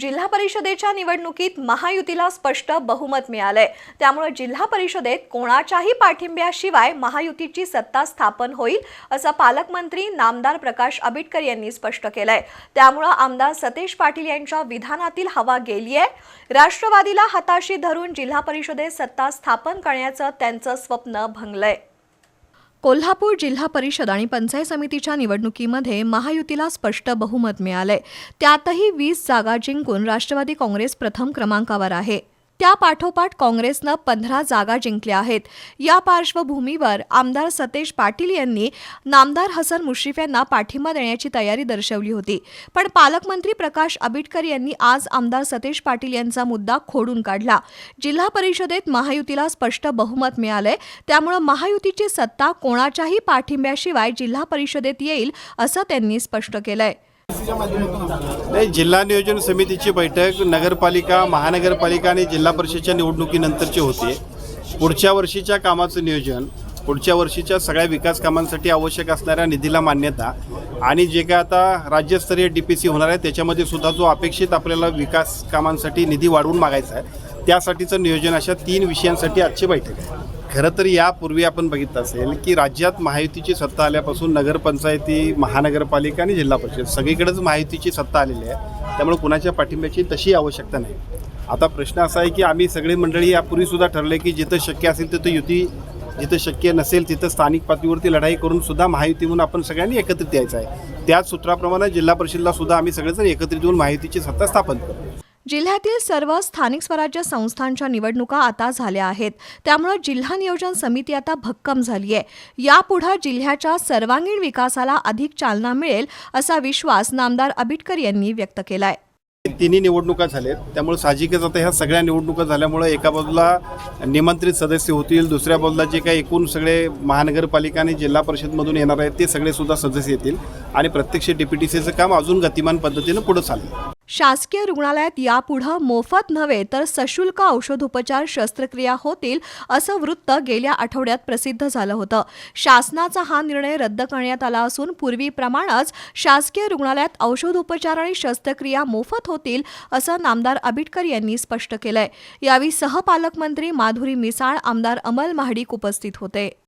जिल्हा परिषदेच्या निवडणुकीत महायुतीला स्पष्ट बहुमत मिळालंय. त्यामुळे जिल्हा परिषदेत कोणाच्याही पाठिंब्याशिवाय महायुतीची सत्ता स्थापन होईल असं पालकमंत्री नामदार प्रकाश आबिटकर यांनी स्पष्ट केलंय. त्यामुळं आमदार सतेज पाटील यांच्या विधानातील हवा गेली आहे राष्ट्रवादीला हाताशी धरून जिल्हा परिषदेत सत्ता स्थापन करण्याचं त्यांचं स्वप्न भंगलंय. कोल्हापूर जिल्हा परिषद आणि पंचायत समितीच्या निवडणुकीमध्ये महायुतीला स्पष्ट बहुमत मिळालंय. त्यातही वीस जागा जिंकून राष्ट्रवादी काँग्रेस प्रथम क्रमांकावर आहे. त्या पाठोपाठ काँग्रेसनं पंधरा जागा जिंकल्या आहेत. या पार्श्वभूमीवर आमदार सतेज पाटील यांनी नामदार हसन मुश्रीफ यांना पाठिंबा देण्याची तयारी दर्शवली होती. पण पालकमंत्री प्रकाश आबिटकर यांनी आज आमदार सतेज पाटील यांचा मुद्दा खोडून काढला. जिल्हा परिषदेत महायुतीला स्पष्ट बहुमत मिळालंय. त्यामुळं महायुतीची सत्ता कोणाच्याही पाठिंब्याशिवाय जिल्हा परिषदेत येईल असं त्यांनी स्पष्ट केलंय. नाही जिल्हा नियोजन समितीची बैठक नगरपालिका महानगरपालिका आणि जिल्हा परिषदेच्या निवडणुकीनंतरची होती. पुढच्या वर्षीच्या कामाचं नियोजन पुढच्या वर्षीच्या सगळ्या विकास कामांसाठी आवश्यक असणाऱ्या निधीला मान्यता आणि जे काय आता राज्यस्तरीय डी पी सी होणार आहे त्याच्यामध्ये सुद्धा जो अपेक्षित आपल्याला विकास कामांसाठी निधी वाढवून मागायचा आहे त्यासाठीचं नियोजन अशा तीन विषयांसाठी आजची बैठक आहे. खरं तर यापूर्वी आपण बघितलं असेल की राज्यात महायुतीची सत्ता आल्यापासून नगरपंचायती महानगरपालिका आणि जिल्हा परिषद सगळीकडेच महायुतीची सत्ता आलेली आहे. त्यामुळे कुणाच्या पाठिंब्याची तशी आवश्यकता नाही. आता प्रश्न असा आहे की आम्ही सगळी मंडळी यापूर्वीसुद्धा ठरले की जिथं शक्य असेल तिथं युती जिथं शक्य नसेल तिथं स्थानिक पातळीवरती लढाई करून सुद्धा महायुती म्हणून आपण सगळ्यांनी एकत्रित यायचं आहे. त्याच सूत्राप्रमाणे जिल्हा परिषदला सुद्धा आम्ही सगळेजण एकत्रित येऊन माहितीची सत्ता स्थापन करू. जिल्ह्यातील सर्व स्थानिक स्वराज्य संस्थांच्या निवडणुका आता झाल्या आहेत. त्यामुळे जिल्हा नियोजन समिती आता भक्कम झाली आहे यापुढे जिल्ह्याच्या सर्वांगीण विकासाला अधिक चालना मिळेल असा विश्वास नामदार आबिटकर यांनी व्यक्त केलाय. तिन्ही निवडणुका झाल्यात त्यामुळे साहजिकच आता ह्या सगळ्या निवडणुका झाल्यामुळे एका बाजूला निमंत्रित सदस्य होतील दुसऱ्या बाजूला जे काही एकूण सगळे महानगरपालिका आणि जिल्हा परिषदमधून येणार आहेत ते सगळे सुद्धा सदस्य येतील आणि प्रत्यक्ष डीपीटीसीचं काम अजून गतिमान पद्धतीनं पुढे चालेल. शासकीय रुग्णालयात यापुढं मोफत नव्हे तर सशुल्क औषधोपचार शस्त्रक्रिया होतील असं वृत्त गेल्या आठवड्यात प्रसिद्ध झालं होतं. शासनाचा हा निर्णय रद्द करण्यात आला असून पूर्वीप्रमाणेच शासकीय रुग्णालयात औषधोपचार आणि शस्त्रक्रिया मोफत होतील असं नामदार आबिटकर यांनी स्पष्ट केलंय. यावेळी सहपालकमंत्री माधुरी मिसाळ आमदार अमल महाडिक उपस्थित होते.